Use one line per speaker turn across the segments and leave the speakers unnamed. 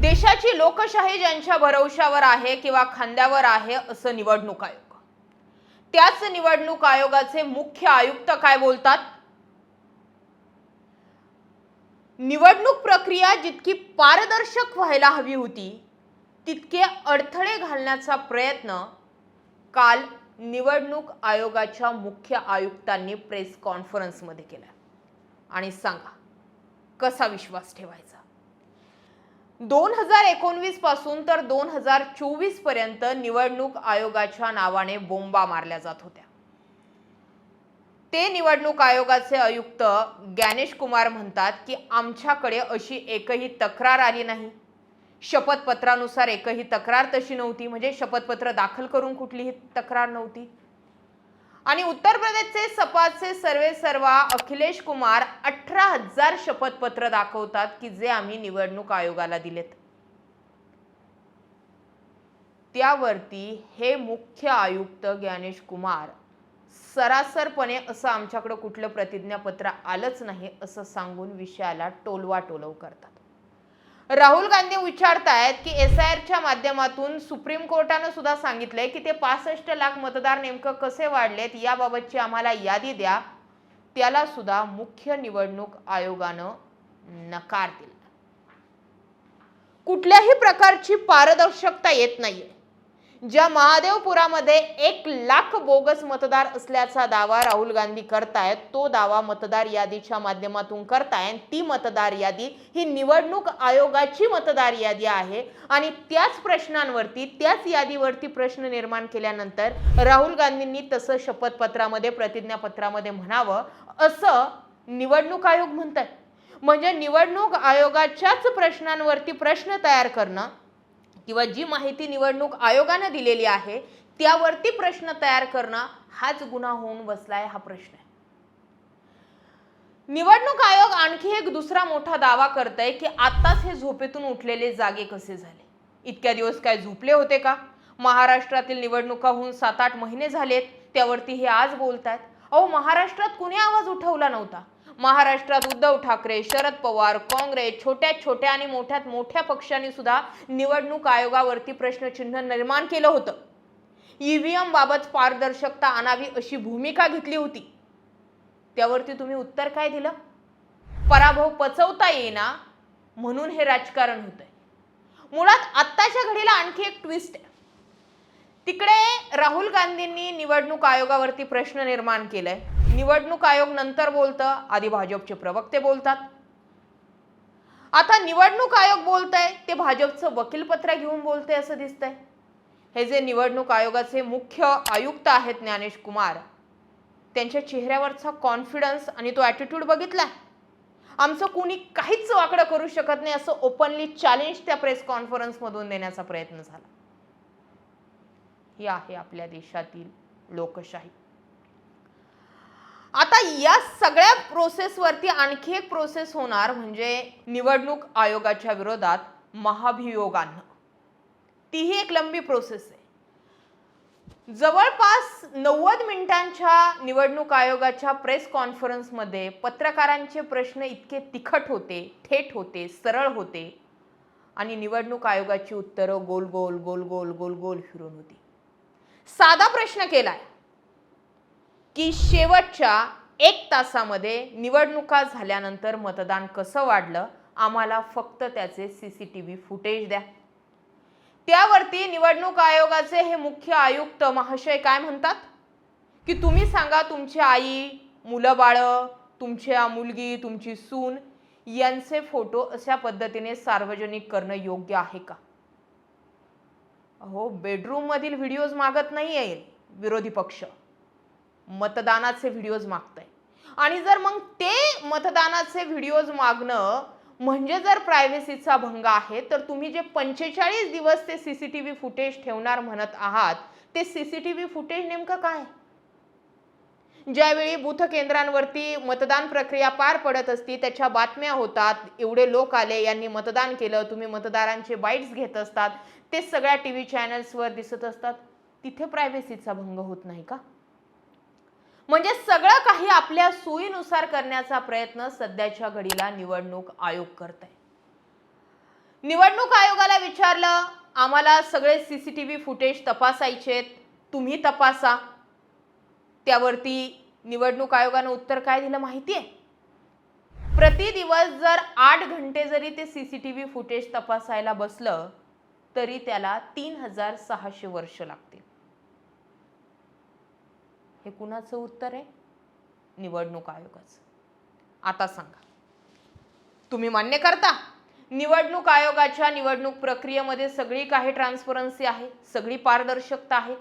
देशाची लोकशाही ज्यांच्या भरवशावर आहे किंवा खांद्यावर आहे असं निवडणूक आयोग. त्याच निवडणूक आयोगाचे मुख्य आयुक्त काय बोलतात? निवडणूक प्रक्रिया जितकी पारदर्शक व्हायला हवी होती तितके अडथळे घालण्याचा प्रयत्न काल निवडणूक आयोगाच्या मुख्य आयुक्तांनी प्रेस कॉन्फरन्समध्ये केला आणि सांगा कसा विश्वास ठेवायचा? दोन हजार एकोणवीसपासून तर दोन हजार चोवीसपर्यंत निवडणूक आयोगाच्या नावाने बोंबा मारल्या जात होत्या. ते निवडणूक आयोगाचे आयुक्त ज्ञानेश कुमार म्हणतात की आमच्याकडे अशी एकही तक्रार आली नाही. शपथपत्रानुसार एकही तक्रार तशी नव्हती. म्हणजे शपथपत्र दाखल करून कुठलीही तक्रार नव्हती. आणि उत्तर प्रदेशचे सपाचे सर्वे सर्वा अखिलेश कुमार अठरा हजार शपथपत्र दाखवतात की जे आम्ही निवडणूक आयोगाला दिलेत. त्यावरती हे मुख्य आयुक्त ज्ञानेश कुमार सरासरपणे असं आमच्याकडं कुठलं प्रतिज्ञापत्र आलंच नाही असं सांगून विषयाला टोलवा टोलव करतात. राहुल गांधी विचारतायत की एस आय आरच्या माध्यमातून सुप्रीम कोर्टानं सुद्धा सांगितलंय की ते पासष्ट लाख मतदार नेमकं कसे वाढलेत याबाबतची आम्हाला यादी द्या. त्याला सुद्धा मुख्य निवडणूक आयोगानं नकार दिला. कुठल्याही प्रकारची पारदर्शकता येत नाहीये. ज्या महादेवपुरामध्ये एक लाख बोगस मतदार असल्याचा दावा राहुल गांधी करतायत तो दावा मतदार यादीच्या माध्यमातून करताय आणि ती मतदार यादी ही निवडणूक आयोगाची मतदार यादी आहे. आणि त्याच प्रश्नांवरती त्याच यादीवरती प्रश्न निर्माण केल्यानंतर राहुल गांधींनी तसं शपथपत्रामध्ये प्रतिज्ञापत्रामध्ये म्हणावं असं निवडणूक आयोग म्हणतात म्हणजे निवडणूक आयोगाच्याच प्रश्नांवरती प्रश्न तयार करणं किंवा जी माहिती निवडणूक आयोगानं दिलेली आहे त्यावरती प्रश्न तयार करणं हाच गुन्हा होऊन बसलाय हा प्रश्न आहे. निवडणूक आयोग आणखी एक दुसरा मोठा दावा करतय की आत्ताच हे झोपेतून उठलेले जागे कसे झाले? इतक्या दिवस काय झोपले होते का? महाराष्ट्रातील निवडणुका होऊन सात आठ महिने झालेत त्यावरती हे आज बोलतात अहो महाराष्ट्रात कुणी आवाज उठवला नव्हता? महाराष्ट्रात उद्धव ठाकरे शरद पवार काँग्रेस छोट्या छोट्या आणि मोठ्यात मोठ्या पक्षांनी सुद्धा निवडणूक आयोगावरती प्रश्नचिन्ह निर्माण केलं होतं. ईव्हीएम बाबत पारदर्शकता आणावी अशी भूमिका घेतली होती. त्यावरती तुम्ही उत्तर काय दिलं? पराभव पचवता येईना म्हणून हे राजकारण होतंय. मुळात आत्ताच्या घडीला आणखी एक ट्विस्ट आहे. तिकडे राहुल गांधींनी निवडणूक आयोगावरती प्रश्न निर्माण केलाय. निवडणूक आयोग नंतर बोलतं आधी भाजपचे प्रवक्ते बोलतात. आता निवडणूक आयोग बोलत आहे ते भाजपचं वकीलपत्र घेऊन बोलते असं दिसतंय. हे जे निवडणूक आयोगाचे मुख्य आयुक्त आहेत ज्ञानेश कुमार त्यांच्या चेहऱ्यावरचा कॉन्फिडन्स आणि तो ॲटिट्यूड बघितलाय? आमचं कुणी काहीच वाकडं करू शकत नाही असं ओपनली चॅलेंज त्या प्रेस कॉन्फरन्समधून देण्याचा प्रयत्न झाला. ही आहे आपल्या देशातील लोकशाही. आता या सगळ्या प्रोसेसवरती आणखी एक प्रोसेस होणार म्हणजे निवडणूक आयोगाच्या विरोधात महाभियोग आणणं तीही एक लंबी प्रोसेस आहे. जवळपास नव्वद मिनिटांच्या निवडणूक आयोगाच्या प्रेस कॉन्फरन्समध्ये पत्रकारांचे प्रश्न इतके तिखट होते थेट होते सरळ होते आणि निवडणूक आयोगाची उत्तरं गोल गोल गोल गोल गोल गोल फिरून होती. साधा प्रश्न केलाय की शेवटच्या एक तासामध्ये निवडणुका झाल्यानंतर मतदान कसं वाढलं? आम्हाला फक्त त्याचे C C T V footage द्या. त्यावरती निवडणूक आयोगाचे हे मुख्य आयुक्त महाशय काय म्हणतात? की तुम्ही सांगा तुमची आई मुलं बाळं तुमच्या मुलगी तुमची सून यांचे फोटो अशा पद्धतीने सार्वजनिक करणं योग्य आहे का? अहो बेडरूममधील व्हिडिओज मागत नाही आहे विरोधी पक्ष. मतदानाचे व्हिडिओज मागताय. आणि जर मग ते मतदानाचे व्हिडिओज मागणं म्हणजे जर प्रायव्हसीचा भंग आहे तर तुम्ही जे पंचेचाळीस दिवस ते C C T V footage ठेवणार म्हणत आहात ते C C T V footage नेमकं काय? ज्यावेळी बूथ केंद्रांवरती मतदान प्रक्रिया पार पडत असती त्याच्या बातम्या होतात. एवढे लोक आले यांनी मतदान केलं तुम्ही मतदारांचे बाईट्स घेत असतात. ते सगळ्या टी व्ही चॅनल्सवर दिसत असतात. तिथे प्रायव्हसीचा भंग होत नाही का? म्हणजे सगळं काही आपल्या सोयीनुसार करण्याचा प्रयत्न सध्याच्या घडीला निवडणूक आयोग करत आहे निवडणूक आयोगाला विचारलं आम्हाला सगळे C C T V footage तपासायचे तुम्ही तपासा. त्यावरती निवडणूक आयोगानं उत्तर काय दिलं माहिती आहे प्रति दिवस जर आठ घंटे जरी ते C C T V footage तपासायला बसलं तरी त्याला तीन हजार सहाशे वर्ष लागतील. हे कुणाचं उत्तर आहे? निवडणूक आयोगाचं. आता सांगा. तुम्ही मान्य करता? निवडणूक आयोगाच्या निवडणूक प्रक्रियेमध्ये सगळी काही ट्रान्सपरन्सी आहे सगळी पारदर्शकता आहे.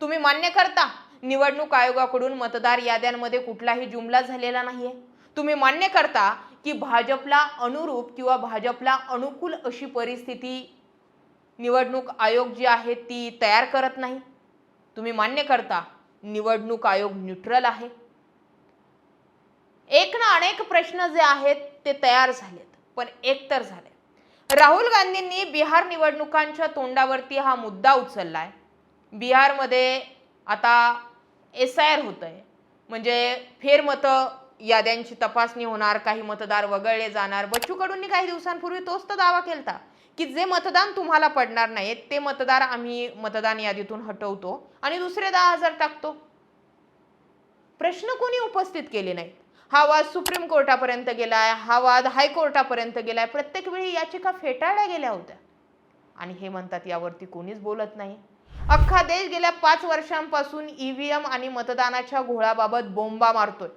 तुम्ही मान्य करता? निवडणूक आयोगाकडून मतदार याद्यांमध्ये कुठलाही जुमला झालेला नाहीये. तुम्ही मान्य करता की भाजपला अनुरूप किंवा भाजपला अनुकूल अशी परिस्थिती निवडणूक आयोग जी आहे ती तयार करत नाही. तुम्ही मान्य करता निवडणूक आयोग न्यूट्रल आहे. एक ना अनेक प्रश्न जे आहेत ते तयार झालेत पण एकतर झाले राहुल गांधींनी बिहार निवडणुकांच्या तोंडावरती हा मुद्दा उचललाय. बिहारमध्ये आता एस आय आर होत आहे म्हणजे फेरमतं याद्यांची तपासणी होणार काही मतदार वगळले जाणार. बच्चू कडूंनी काही दिवसांपूर्वी तोच तर दावा केलता की जे मतदान तुम्हाला पडणार नाहीत ते मतदार आम्ही मतदान यादीतून हटवतो आणि दुसरे दहा हजार टाकतो. प्रश्न कोणी उपस्थित केले नाहीत. हा वाद सुप्रीम कोर्टापर्यंत गेलाय हा वाद हायकोर्टापर्यंत गेलाय. प्रत्येक वेळी याचिका फेटाळल्या गेल्या होत्या. आणि हे म्हणतात यावरती कोणीच बोलत नाही. अख्खा देश गेल्या पाच वर्षांपासून ईव्हीएम आणि मतदानाच्या घोळाबाबत बोंबा मारतोय.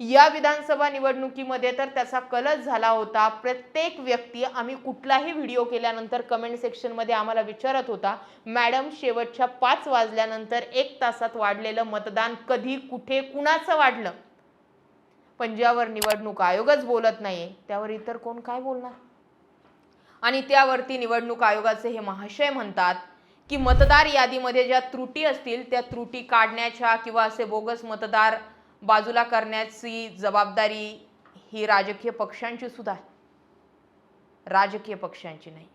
या विधानसभा निवडणुकीमध्ये तर त्याचा कलच झाला होता. प्रत्येक व्यक्ती आम्ही कुठलाही व्हिडिओ केल्यानंतर कमेंट सेक्शनमध्ये आम्हाला विचारत होता. मॅडम शेवटच्या पाच वाजल्यानंतर एक तासात वाढलेलं मतदान कधी कुठे कुणाचं वाढलं? पण ज्यावर निवडणूक आयोगच बोलत नाही त्यावर इतर कोण काय बोलणार? आणि त्यावरती निवडणूक आयोगाचे हे महाशय म्हणतात की मतदार यादीमध्ये ज्या त्रुटी असतील त्या त्रुटी काढण्याच्या किंवा असे बोगस मतदार बाजूला करण्याची जबाबदारी ही राजकीय पक्षांची सुद्धा आहे. राजकीय पक्षांची नाही.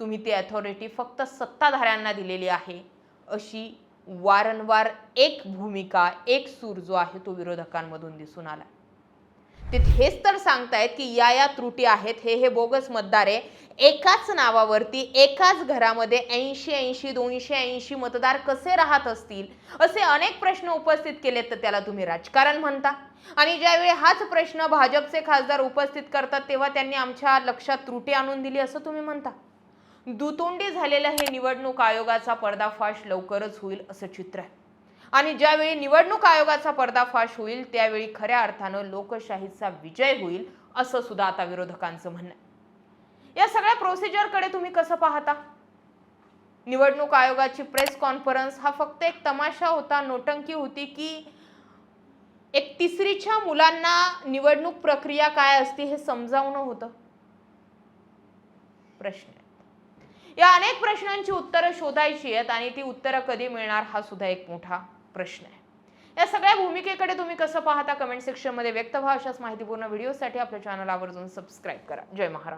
तुम्ही ती अथॉरिटी फक्त सत्ताधाऱ्यांना दिलेली आहे. अशी वारंवार एक भूमिका एक सूर जो आहे तो विरोधकांमधून दिसून आला ते हेच तर सांगतायत की या या त्रुटी आहेत हे हे बोगस मतदार आहे. एकाच नावावरती एकाच घरामध्ये ऐंशी ऐंशी दोनशे ऐंशी मतदार कसे राहत असतील? असे अनेक प्रश्न उपस्थित केलेत तर त्याला तुम्ही राजकारण म्हणता. आणि ज्यावेळी हाच प्रश्न भाजपचे खासदार उपस्थित करतात तेव्हा त्यांनी आमच्या लक्षात त्रुटी आणून दिली असं तुम्ही म्हणता. दुतोंडी झालेलं हे निवडणूक आयोगाचा पर्दाफाश लवकरच होईल असं चित्र आहे. आणि ज्यावेळी निवडणूक आयोगाचा पर्दाफाश होईल त्यावेळी खऱ्या अर्थानं लोकशाहीचा विजय होईल असं सुद्धा आता विरोधकांचं म्हणणं आहे. या सगळ्या प्रोसिजरकडे तुम्ही कसं पाहता? निवडणूक आयोगाची प्रेस कॉन्फरन्स हा फक्त एक तमाशा होता नोटंकी होती की एक तिसरीच्या मुलांना निवडणूक प्रक्रिया काय असते हे समजावणं होतं? प्रश्न आहे. या अनेक प्रश्नांची उत्तरं शोधायची आहेत आणि ती उत्तरं कधी मिळणार हा सुद्धा एक मोठा प्रश्न आहे. या सगळ्या भूमिकेकडे तुम्ही कसं पाहता कमेंट सेक्शनमध्ये व्यक्त व्हा. अशाच माहितीपूर्ण व्हिडिओसाठी आपल्या चॅनल आवर्जून सबस्क्राईब करा. जय महाराष्ट्र.